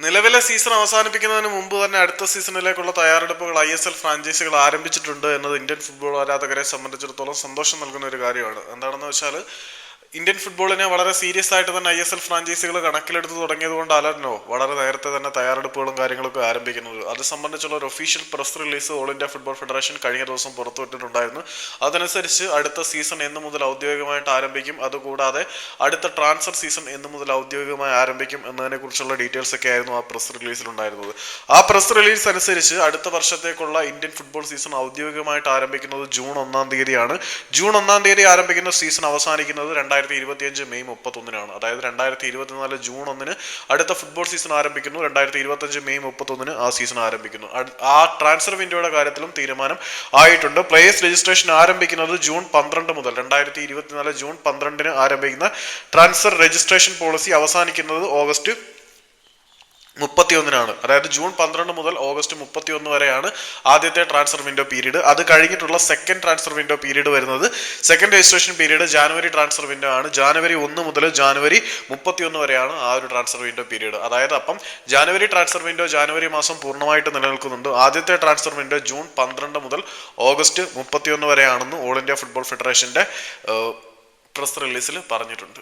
നിലവിലെ സീസൺ അവസാനിപ്പിക്കുന്നതിന് മുമ്പ് തന്നെ അടുത്ത സീസണിലേക്കുള്ള തയ്യാറെടുപ്പുകൾ ഐ എസ് എൽ ഫ്രാഞ്ചൈസികൾ ആരംഭിച്ചിട്ടുണ്ട് എന്നത് ഇന്ത്യൻ ഫുട്ബോൾ ആരാധകരെ സംബന്ധിച്ചിടത്തോളം സന്തോഷം നൽകുന്ന ഒരു കാര്യമാണ്. എന്താണെന്ന് വെച്ചാൽ ഇന്ത്യൻ ഫുട്ബോളിനെ വളരെ സീരിയസ് ആയിട്ട് തന്നെ ഐ എസ് എൽ ഫ്രാഞ്ചൈസികൾ കണക്കിലെടുത്ത് തുടങ്ങിയത് കൊണ്ടല്ലോ വളരെ നേരത്തെ തന്നെ തയ്യാറെടുപ്പുകളും കാര്യങ്ങളൊക്കെ ആരംഭിക്കുന്നത്. അത് സംബന്ധിച്ചുള്ള ഒരു official press release all India football federation കഴിഞ്ഞ ദിവസം പുറത്തുവിട്ടിട്ടുണ്ടായിരുന്നു. അതനുസരിച്ച് അടുത്ത സീസൺ എന്ന് മുതൽ ഔദ്യോഗികമായിട്ട് ആരംഭിക്കും. അതുകൂടാതെ അടുത്ത ട്രാൻസ്ഫർ സീസൺ എന്ന് മുതൽ ഔദ്യോഗികമായി ആരംഭിക്കും എന്നതിനെ കുറിച്ചുള്ള ഡീറ്റെയിൽസ് ഒക്കെ ആയിരുന്നു ആ പ്രസ് റിലീസിൽ ഉണ്ടായിരുന്നത് ആ പ്രസ് റിലീസ് അനുസരിച്ച് അടുത്ത വർഷത്തേക്കുള്ള ഇന്ത്യൻ ഫുട്ബോൾ സീസൺ ഔദ്യോഗികമായിട്ട് ആരംഭിക്കുന്നത് ജൂൺ ഒന്നാം തീയതിയാണ്. ജൂൺ ഒന്നാം തീയതി ആരംഭിക്കുന്ന സീസൺ അവസാനിക്കുന്നത് രണ്ടായിരത്തി ഇരുപത്തിയഞ്ച് മെയ് മുപ്പത്തൊന്നിനാണ്. അതായത് രണ്ടായിരത്തി ഇരുപത്തിനാല് ജൂൺ ഒന്നിന് അടുത്ത ഫുട്ബോൾ സീസൺ ആരംഭിക്കുന്നു. രണ്ടായിരത്തി ഇരുപത്തഞ്ച് മെയ് മുപ്പത്തൊന്നിന് ആ സീസൺ ആരംഭിക്കുന്നു. ആ ട്രാൻസ്ഫർ വിൻഡോയുടെ കാര്യത്തിലും തീരുമാനം ആയിട്ടുണ്ട്. പ്ലേയേഴ്സ് രജിസ്ട്രേഷൻ ആരംഭിക്കുന്നത് ജൂൺ പന്ത്രണ്ട് മുതൽ. രണ്ടായിരത്തി ഇരുപത്തിനാല് ജൂൺ പന്ത്രണ്ടിന് ആരംഭിക്കുന്ന ട്രാൻസ്ഫർ രജിസ്ട്രേഷൻ പോളിസി അവസാനിക്കുന്നത് ഓഗസ്റ്റ് മുപ്പത്തിയൊന്നിനാണ്. അതായത് ജൂൺ പന്ത്രണ്ട് മുതൽ ഓഗസ്റ്റ് മുപ്പത്തിയൊന്ന് വരെയാണ് ആദ്യത്തെ ട്രാൻസ്ഫർ വിൻഡോ പീരീഡ് അത് കഴിഞ്ഞിട്ടുള്ള സെക്കൻഡ് ട്രാൻസ്ഫർ വിൻഡോ പീരീഡ് വരുന്നത്. Second registration period January transfer window ആണ്. ജാനുവരി ഒന്ന് മുതൽ ജാനുവരി മുപ്പത്തിയൊന്ന് വരെയാണ് ആ ഒരു ട്രാൻസ്ഫർ വിൻഡോ പീരീഡ് അതായത് അപ്പം ജാനുവരി ട്രാൻസ്ഫർ വിൻഡോ ജാനുവരി മാസം പൂർണമായിട്ട് നിലനിൽക്കുന്നുണ്ട്. ആദ്യത്തെ ട്രാൻസ്ഫർ വിൻഡോ ജൂൺ പന്ത്രണ്ട് മുതൽ ഓഗസ്റ്റ് മുപ്പത്തിയൊന്ന് വരെയാണെന്ന് ഓൾ ഇന്ത്യ ഫുട്ബോൾ ഫെഡറേഷന്റെ പ്രസ് റിലീസിൽ പറഞ്ഞിട്ടുണ്ട്.